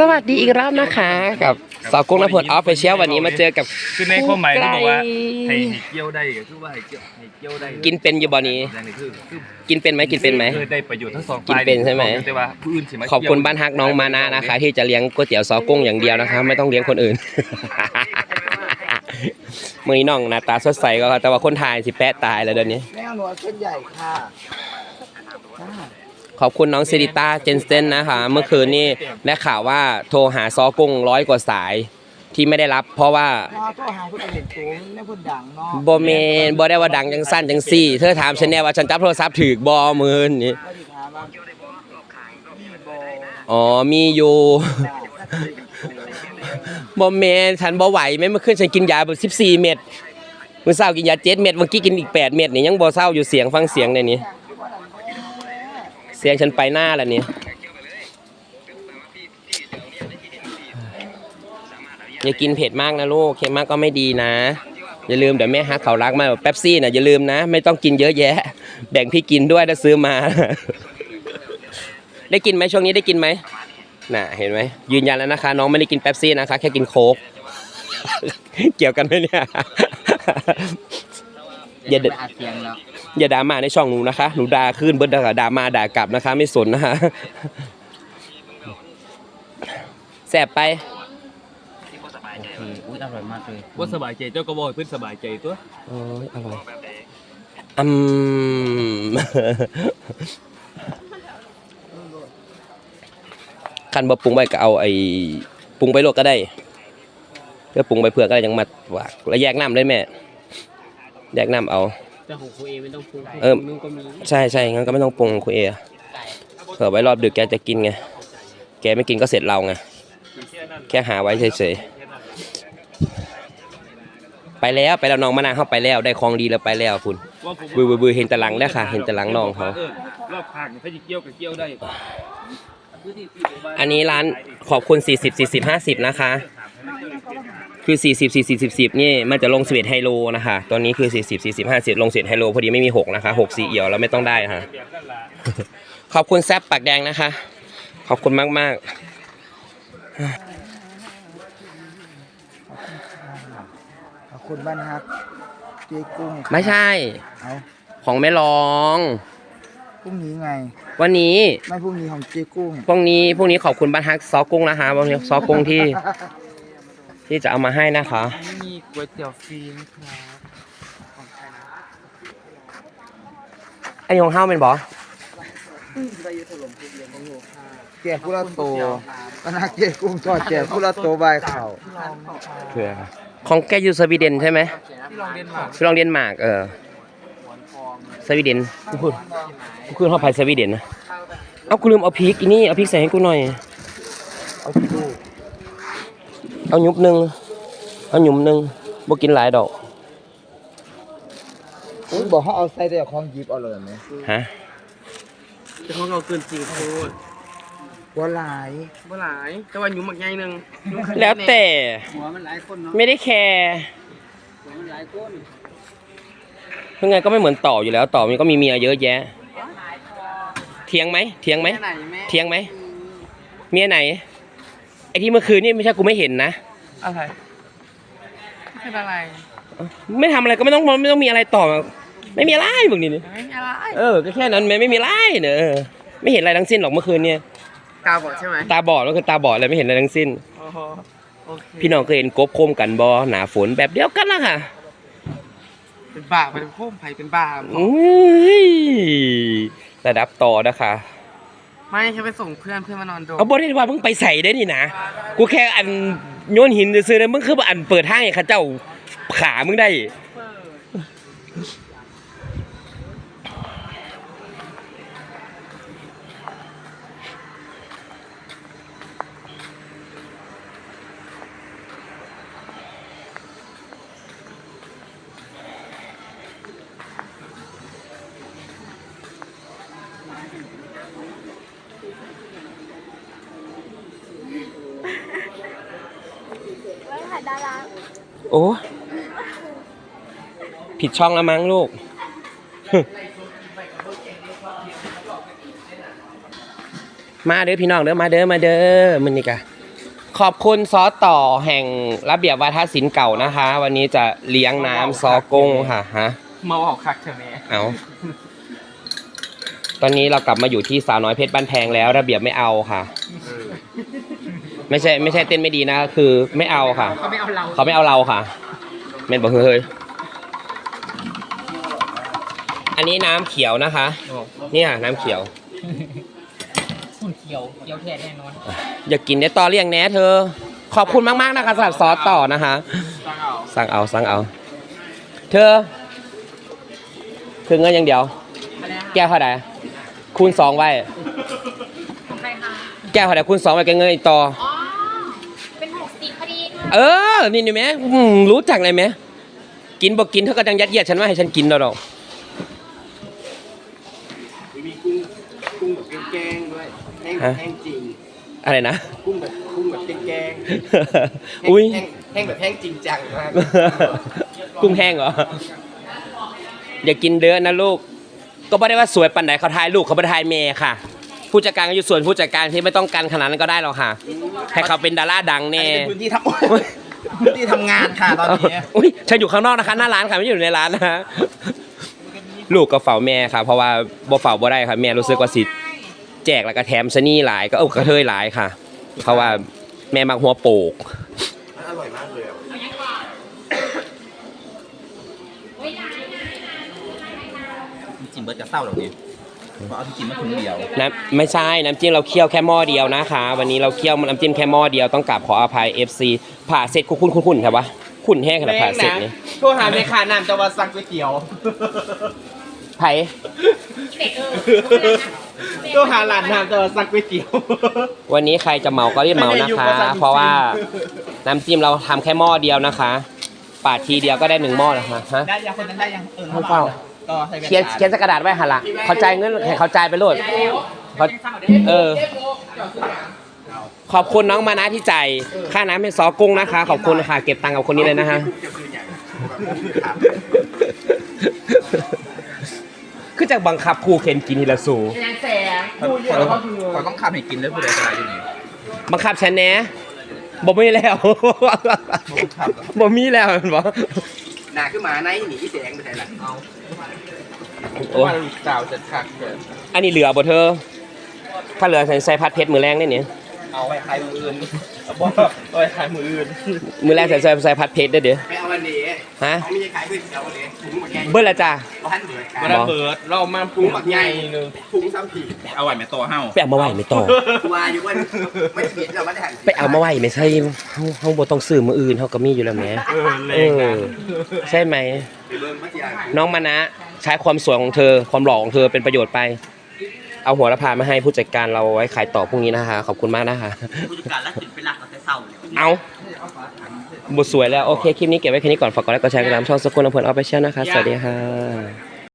สวัสดีอีกรอบนะคะกับสาวกุ้งนภพลออฟฟิเชียลวันนี้มาเจอกับคือในความหมายที่บอกว่าไก่ให้ให้เกี่ยวได้ก็คือว่าให้เกี่ยวให้เกี่ยวได้กินเป็นอยู่บ่นี้อย่างนี้คือคือกินเป็นไหมกินเป็นไหมคือได้ประโยชน์ทั้งสองกินเป็นใช่ไหมแต่ว่าผู้อื่นสิมาขอบคุณบ้านฮักน้องมานะนะคะ ที่จะเลี้ยงก๋วยเตี๋ยวซอกุ้งอย่างเดียวนะคะ ไม่ต้องเลี้ยงคนอื่นมือนี้น้องหน้าตาสดใสก็แต่ว่าคนถ่ายสิแปะตายแล้วเดี๋ยวนี้แม่เอาหนวดเส้นใหญ่ค่ะจ้า ขอบคุณน้องซิริต้าเจนเซนนะคะ เมื่อคืนนี้ได้ข่าวว่าโทรหาซอกุ้งร้อยกว่าสายที่ไม่ได้รับ เพราะว่าพอโทรหาเพื่นเห็นตัวแม่เพื่อนดังเนาะบเมนบได้ว่าดังจังสั้นจังซี่ เธอถามฉันแน่ว่าฉันจับโทรศัพท์ถือบอมือนี่ามว่ามีโบอ๋อมีอยู่ได้บเมนฉันบ่ไหวไหมเมื่อคืนฉันกินยาแบบ14เม็ดเมื้อเช้ากินยา7เม็ดเมื่อกี้กินอีก8เม็ดนี่ยังบ่เศร้าอยู่เสียงฟังเสียงในนี้ เสียงฉันไปหน้าแล้วนี่ยอย่ากินเผ็ดมากนะลูกเค็มมากก็ไม่ดีนะ อย่าลืมเดี๋ยวแม่ฮักเขารักมาแบบเป๊ปซี่นะอย่าลืมนะ ไม่ต้องกินเยอะแยะ แบ่งพี่กินด้วยถ้าซื้อมา ได้กินไหมช่วงนี้ได้กินไหมน่ะเห็นไหมยืนยันแล้วนะคะ น้องไม่ได้กินเป๊ปซี่นะคะ แค่กินโค้กเกี่ยวกันไหมเนี่ยอย่าเด็ดอัดเสียงแล้ว อย่าด่ามาในช่องหนูนะคะ หนูด่าขึ้นเบิร์ดด่ามาด่ากลับนะคะ ไม่สนนะคะแสบไปอุ้ยอร่อยมากเลยว่าสบายใจเจ้าก็บอกให้เพื่อนสบายใจตัวโอ้ยอร่อยอืมคันบ่ปรุงไปก็เอาไอ้ปรุงไปโลดก็ได้เพื่อปรุงไปเผื่อก็ได้ยังมาหวากแล้วแยกน้ำเลยแม่แยกน้ำเอา แต่ของครูเอไม่ต้องปรุงเออ นุ่งก็มีใช่ใช่งั้นก็ไม่ต้องปรุงคุณเอเผื่อไว้รอบดึกแกจะกินไง แกไม่กินก็เสร็จเราไง แค่หาไว้เฉยๆ ไปแล้วไปแล้วน้องมะนาวเข้าไปแล้วได้ของดีแล้วไปแล้วคุณว่าผมบือบือบือเห็นแต่หลังแล้วค่ะ เห็นแต่หลังน้องเขา ออรอบข้างถ้าจะเกี่ยวก็เกี่ยวได้ อันนี้ร้านขอบคุณ 40 40 50 นะคะ คือ 40 40 10 10นี่มันจะลง11ไฮโลนะคะตัวนี้คือ 40 40 50 ลง11ไฮโลพอดีไม่มี6นะคะ6สีเอี่ยวแล้วไม่ต้องได้ค่ะขอบคุณแซบปากแดงนะคะ ขอบคุณมากมากขอบคุณบ้านฮักเจ๊กุ้งๆไม่ใช่ เอาของแม่รองพรุ่งนี้ไง วันนี้ไม่พรุ่งนี้ของเจ๊กุ้งพรุ่งนี้พรุ่งนี้ขอบคุณบ้านฮักซอกุ้งนะคะวันนี้ซอกุ้งที่ ที่จะเอามาให้นะคะ มีก๋วยเตี๋ยวฟรีนะครับไอ้ของเฮาเป็นบอแจกกุละโตบ้านฮักเจ๊กุ้งจอดแจกกุละโตบายข่าวคืออะไรของแกอยู่สวีเดนใช่ไหมที่ลองเรียนมาที่ลองเดนมาร์กเออสวีเดนกูพูดกูคืนเข้าไปสวีเดนนะ เอากูลืมเอาพริกอีนี่เอาพริกใส่ให้กูหน่อย เอาที่ลูก เอาหยุบหนึ่งเอาหยุมหนึ่งบ่กินหลายดอกอุ้ยบอกเขาเอาใส่แต่ของหยิบเอาเลยไหมฮะแต่ของเราเกินจริงโคตรว่าหลายเมื่อหลายแต่ว่าหยุ่มหมักใหญ่หนึ่งยุ่มแล้วแต่ หัวมันหลายคนเนาะไม่ได้แคร์หัวมันหลายคนเพื่อไงก็ไม่เหมือนต่ออยู่แล้ว ต่อมันก็มีเมียเยอะแยะเถียงไหมเถียงไหมแม่ไหนแม่เถียงไหมเมียไหน ไอ้ที่เมื่อคืนนี่ไม่ใช่กูไม่เห็นนะอะไรไม่เป็นอะไรไม่ทำอะไรก็ไม่ต้องไม่ต้องมีอะไรต่อ ไม่มีอะไรมึงนี่ไม่มีอะไรเออก็แค่นั้นไม่ไม่มีไรเนอะเออไม่เห็นอะไรทั้งสิ้นหรอกเมื่อคืนเนี่ยตาบอดใช่ไหมตาบอดก็คือตาบอดเลยไม่เห็นอะไรทั้งสิ้นโอ้โหโอเคพี่น้องเคยเห็นกบโคมกันบอหนาฝนแบบเดียวกันละค่ะเป็นบ้าเป็นพุ่มไผ่เป็นบ้าอุ้ยระดับต่อนะคะ ไม่ฉันไปส่งเพื่อนเพื่อนมานอนดูเอาบอได้ว่ามึงไปใส่ได้นี่นะ กูแค่อันโยนหินซื้อๆเลยมึงคือว่อันเปิดห้างให้เข้าเจ้าขามึงได้ เปิ ดาราโอ้ผิดช่องแล้วมั้งลูก มาเด้อพี่น้องเด้อมาเด้อมาเด้อมันนี่กะขอบคุณซอสต่อแห่งระเบียบวาทศิลป์เก่านะคะ วันนี้จะเลี้ยงน้ำซอกงค่ะฮะเมาออกคักเถอะแม่เอาตอนนี้เรากลับมาอยู่ที่สาวน้อยเพชรบ้านแพงแล้ว ระเบียบไม่เอาค่ะ ไม่ใช่ไม่ใช่เต้นไม่ดีนะ คือไม่เอาค่ะ เขาไม่เอาเราเขาไม่เอาเราค่ะเมนบอกเฮ้ยอันนี้น้ำเขียวนะคะ เนี่ยน้ำเขียว คุณเขียวเขียวแท้แน่นอนอย่ากินเดี๋ยวต่อเรียงแหน่เธอ ขอบคุณมากๆนะคะสำหรับซอสต่อนะคะ สั่งเอาสั่งเอา เธอ คือเงินอย่างเดียว แก้วเท่าไหร่คูณสองไว้ใครคะ แก้วเท่าไหร่คูณสองไว้แกเงินอีกต่อ อ๋อ เป็นหกสิบพอดีค่ะเออ นี่นี่ไหมอืมรู้จักเลยไหมกินบอกกินเท่ากับยังยัดเยียดฉันว่าให้ฉันกินดอกมีกุ้งกุ้งแบบแกงๆด้วยแห้งฮะแห้งจริง อะไรนะ กุ้งแบบกุ้งแบบแกงๆอุ้ย แห้งแห้งแบบแห้งจริงจังมากกุ้งแห้งเหรอ อย่ากินเด้อนะลูก ก็ไม่ได้ว่าสวยปันไหนเขาทายลูกเขาไปทายเมย์ค่ะ ผู้จัดการก็อยู่ส่วนผู้จัดการที่ไม่ต้องการขนาดนั้นก็ได้หรอกค่ะ ให้เขาเป็นดาราดังแน่อันนี้เป็นพื้นที่ทำ พื้นที่ทำงานค่ะตอนนี้อุ้ยฉันอยู่ข้างนอกนะคะหน้าร้านค่ะไม่ได้อยู่ในร้านนะฮะลูกก็เฝ้าแม่ค่ะ เพราะว่าบ่เฝ้าบ่ได้ค่ะแม่รู้สึกว่าสิแจกแล้วก็แถมซะนี่หลายก็เออกระเทยหลายค่ะ เพราะว่าแม่มักหัวโปก อร่อยมากเลยอะจิ้มเบิร์ดจะเศร้าเหล่านี้เพราะ เอาที่จิ้มมาถุงเดียวน้ำไม่ใช่น้ำจิ้มเราเคี่ยวแค่หม้อเดียวนะคะ วันนี้เราเคี่ยวน้ำจิ้มแค่หม้อเดียวต้องกราบขออภัย FC ผ่าเสร็จคุ้นคุ้นคุ้นครับวะคุ้นแห้งขนาดผ่าเสร็จนี่โทรหาแม่ค้าน้ำจะมาสั่งก๋วยเตี๋ยวไผ่เด็กเออโทรหาร้านน้ำจะมาสั่งก๋วยเตี๋ยว วันนี้ใครจะเมาก็รีบเมานะคะ เพราะว่าน้ำจิ้มเราทำแค่หม้อเดียวนะคะ ปาดทีเดียวก็ได้หนึ่งหม้อนะคะฮะได้ยังคนนั้นได้ยังเออให้เฝ้า ต่อใส่แว่นเขียนตาเขียนใส่กระดาษไว้หันละเขาใจายเงินให้เขาใจายไปโลดเขาเออ ขอบคุณน้องมานะที่จ่ายค่าน้ำเป็นซอกุ้งนะคะ ขอบคุณค่ะ เก็บตังค์กับคนนี้เลยนะฮะ คือจากบังคับครูเข็นกินทีละสูขอต้องขับให้กินแล้วผู้ใดจะได้อยู่นี่บังคับฉันแน่บ่มีแล้วบ่มีแล้วเห็นบ่ หนาขึ้นมาในหนีแสงไปไหนล่ะเอาโอ้ว่าลูกสาวจะคักเกินอันนี้เหลือบ่เธอ ถ้าเหลือใส่ใส่พัดเพชรมือแรงได้เนี่ย เอาไปขายมืออื่นเอาบ่เอาไปขายมืออื่นมือแรงใส่ใส่ใส่พัดเพชรได้เดี๋ยวไปเอาวันนี้ฮะเขาไม่ได้ขายก๋วยเตี๋ยวเลยถุงหมดใหญ่เบิ้ลละจ้า บ้านเบิดบ่กันได้เบิร์ดเรามาถุงหมักใหญ่หนึ่งถุงซ้ำผีเอาไว้แม่ตัวเฮาไปเอามาไหวไม่ต่อวาอยู่ว่าไม่ผิดเราไม่ได้หันไปเอามาไหวไม่ใช่เฮาเฮาบ่ต้องซื้อมืออื่นเฮาก็มีอยู่แล้วแหมเออเออใช่ไหม ไปเบิ่งพัทยาน้องมานะ ใช้ความสวยของเธอความหล่อของเธอเป็นประโยชน์ไป เอาหัวละพามาให้ผู้จัดการเราไว้ขายต่อพรุ่งนี้นะคะ ขอบคุณมากนะคะ ผู้จัดการแล้วถึงเป็นหลักเราจะเศร้าเลยเอาบทสวยแล้ว โอเค คลิปนี้เก็บไว้แค่นี้ก่อน ฝากกดไลค์กดแชร์กดติดตามช่องสกุลอำเภอออฟฟิเชียลนะคะ สวัสดีค่ะ